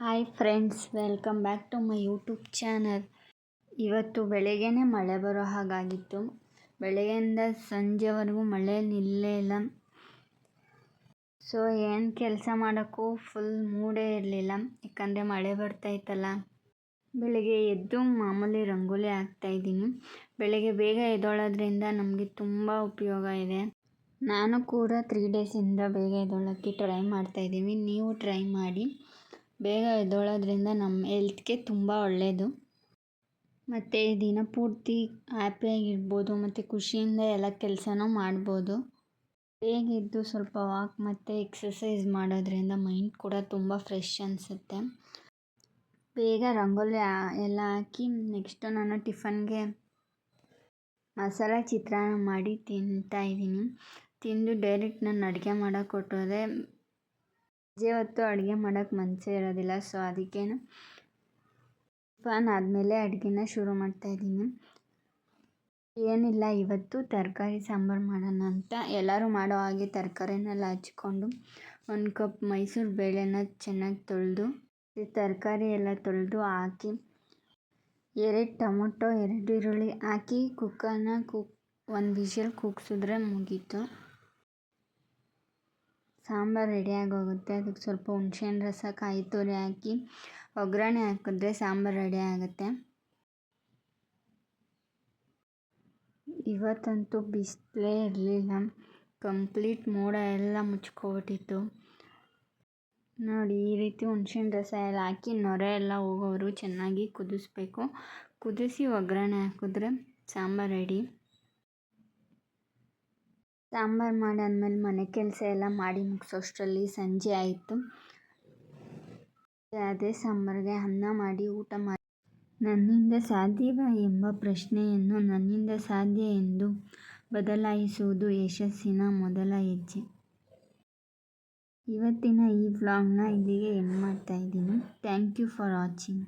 Hi friends, welcome back to my YouTube channel. ಇವತ್ತು ಬೆಳಗ್ಗೆನೇ ಮಳೆ ಬರೋ ಹಾಗಾಗಿತ್ತು. ಬೆಳಗ್ಗೆಯಿಂದ ಸಂಜೆವರೆಗೂ ಮಳೆ ನಿಲ್ಲೇ ಇಲ್ಲ. ಸೊ ಏನು ಕೆಲಸ ಮಾಡೋಕ್ಕೂ ಫುಲ್ ಮೂಡೇ ಇರಲಿಲ್ಲ. ಯಾಕಂದರೆ ಮಳೆ ಬರ್ತಾಯಿತ್ತಲ್ಲ ಬೆಳಗ್ಗೆ ಎದ್ದು ಮಾಮೂಲಿ ರಂಗೋಲಿ ಹಾಕ್ತಾಯಿದ್ದೀನಿ ಬೆಳಗ್ಗೆ ಬೇಗ ಎದ್ದೋಳೋದ್ರಿಂದ ನಮಗೆ ತುಂಬ ಉಪಯೋಗ ಇದೆ. ನಾನು ಕೂಡ ತ್ರೀ ಡೇಸಿಂದ ಬೇಗ ಎದ್ದೋಳೋಕ್ಕೆ ಟ್ರೈ ಮಾಡ್ತಾಯಿದ್ದೀವಿ ನೀವು ಟ್ರೈ ಮಾಡಿ. ಬೇಗ ಎದ್ದೋಳೋದ್ರಿಂದ ನಮ್ಮ ಹೆಲ್ತ್ಗೆ ತುಂಬ ಒಳ್ಳೆಯದು ಮತ್ತು ದಿನ ಪೂರ್ತಿ ಹ್ಯಾಪಿಯಾಗಿರ್ಬೋದು ಮತ್ತು ಖುಷಿಯಿಂದ ಎಲ್ಲ ಕೆಲಸನೂ ಮಾಡ್ಬೋದು. ಬೇಗ ಎದ್ದು ಸ್ವಲ್ಪ ವಾಕ್ ಮತ್ತು ಎಕ್ಸಸೈಸ್ ಮಾಡೋದ್ರಿಂದ ಮೈಂಡ್ ಕೂಡ ತುಂಬ ಫ್ರೆಶ್ ಅನಿಸುತ್ತೆ. ಬೇಗ ರಂಗೋಲಿ ಎಲ್ಲ ಹಾಕಿ ನೆಕ್ಸ್ಟು ನಾನು ಟಿಫನ್ಗೆ ಮಸಾಲ ಚಿತ್ರಾನ್ನ ಮಾಡಿ ತಿಂತಾ ಇದ್ದೀನಿ. ತಿಂದು ಡೈರೆಕ್ಟ್ ನಾನು ಅಡುಗೆ ಮಾಡೋಕೆ ಕೊಟ್ಟೋದೆ ಸಂಜೆ ಹೊತ್ತು ಅಡುಗೆ ಮಾಡೋಕ್ಕೆ ಮನಸ್ಸೇ ಇರೋದಿಲ್ಲ ಸೊ ಅದಕ್ಕೆ ಟಿಫನ್ ಆದಮೇಲೆ ಅಡುಗೆನ ಶುರು ಮಾಡ್ತಾಯಿದ್ದೀನಿ ಏನಿಲ್ಲ, ಇವತ್ತು ತರಕಾರಿ ಸಾಂಬಾರು ಮಾಡೋಣ ಅಂತ ಎಲ್ಲರೂ ಮಾಡೋ ಹಾಗೆ ತರಕಾರಿನೆಲ್ಲ ಹಚ್ಕೊಂಡು ಒಂದು ಕಪ್ ಮೈಸೂರು ಬೇಳೆನ ಚೆನ್ನಾಗಿ ತೊಳೆದು ತರಕಾರಿ ಎಲ್ಲ ತೊಳೆದು ಹಾಕಿ, ಎರಡು ಟೊಮೊಟೊ, ಎರಡು ಈರುಳ್ಳಿ ಹಾಕಿ, ಕುಕ್ಕರ್ನ ಕುಕ್, ಒಂದು ವಿಷಲ್ ಕೂಗ್ಸಿದ್ರೆ ಮುಗೀತು. ಸಾಂಬಾರು ರೆಡಿಯಾಗಿ ಹೋಗುತ್ತೆ ಅದಕ್ಕೆ ಸ್ವಲ್ಪ ಹುಣ್ಸೆಹಣ್ಣು ರಸ, ಕಾಯಿ ತುರಿ ಹಾಕಿ, ಒಗ್ಗರಣೆ ಹಾಕಿದ್ರೆ ಸಾಂಬಾರು ರೆಡಿ ಆಗುತ್ತೆ. ಇವತ್ತಂತೂ ಬಿಸಿಲೇ ಇರಲಿಲ್ಲ. ಕಂಪ್ಲೀಟ್ ಮೋಡ ಎಲ್ಲ ಮುಚ್ಕೊಬಿಟ್ಟಿತ್ತು. ನೋಡಿ, ಈ ರೀತಿ ಹುಣ್ಸೆಹಣ್ಣು ರಸ ಎಲ್ಲ ಹಾಕಿ ನೊರೆ ಎಲ್ಲ ಹೋಗೋರು ಚೆನ್ನಾಗಿ ಕುದಿಸ್ಬೇಕು. ಕುದಿಸಿ ಒಗ್ಗರಣೆ ಹಾಕಿದ್ರೆ ಸಾಂಬಾರು ರೆಡಿ ಸಾಂಬಾರು ಮಾಡಾದ್ಮೇಲೆ ಮನೆ ಕೆಲಸ ಎಲ್ಲ ಮಾಡಿ ಮುಗಿಸೋಷ್ಟರಲ್ಲಿ ಸಂಜೆ ಆಯಿತು. ಅದೇ ಸಾಂಬಾರಿಗೆ ಅನ್ನ ಮಾಡಿ ಊಟ ಮಾಡಿ. ನನ್ನಿಂದ ಸಾಧ್ಯವ ಎಂಬ ಪ್ರಶ್ನೆಯನ್ನು ನನ್ನಿಂದ ಸಾಧ್ಯ ಎಂದು ಬದಲಾಯಿಸುವುದು ಯಶಸ್ಸಿನ ಮೊದಲ ಹೆಜ್ಜೆ. ಇವತ್ತಿನ ಈ ವ್ಲಾಗ್ನ ಇಲ್ಲಿಗೆ ಎಂಡ್ ಮಾಡ್ತಾ ಇದ್ದೀನಿ. Thank you for watching.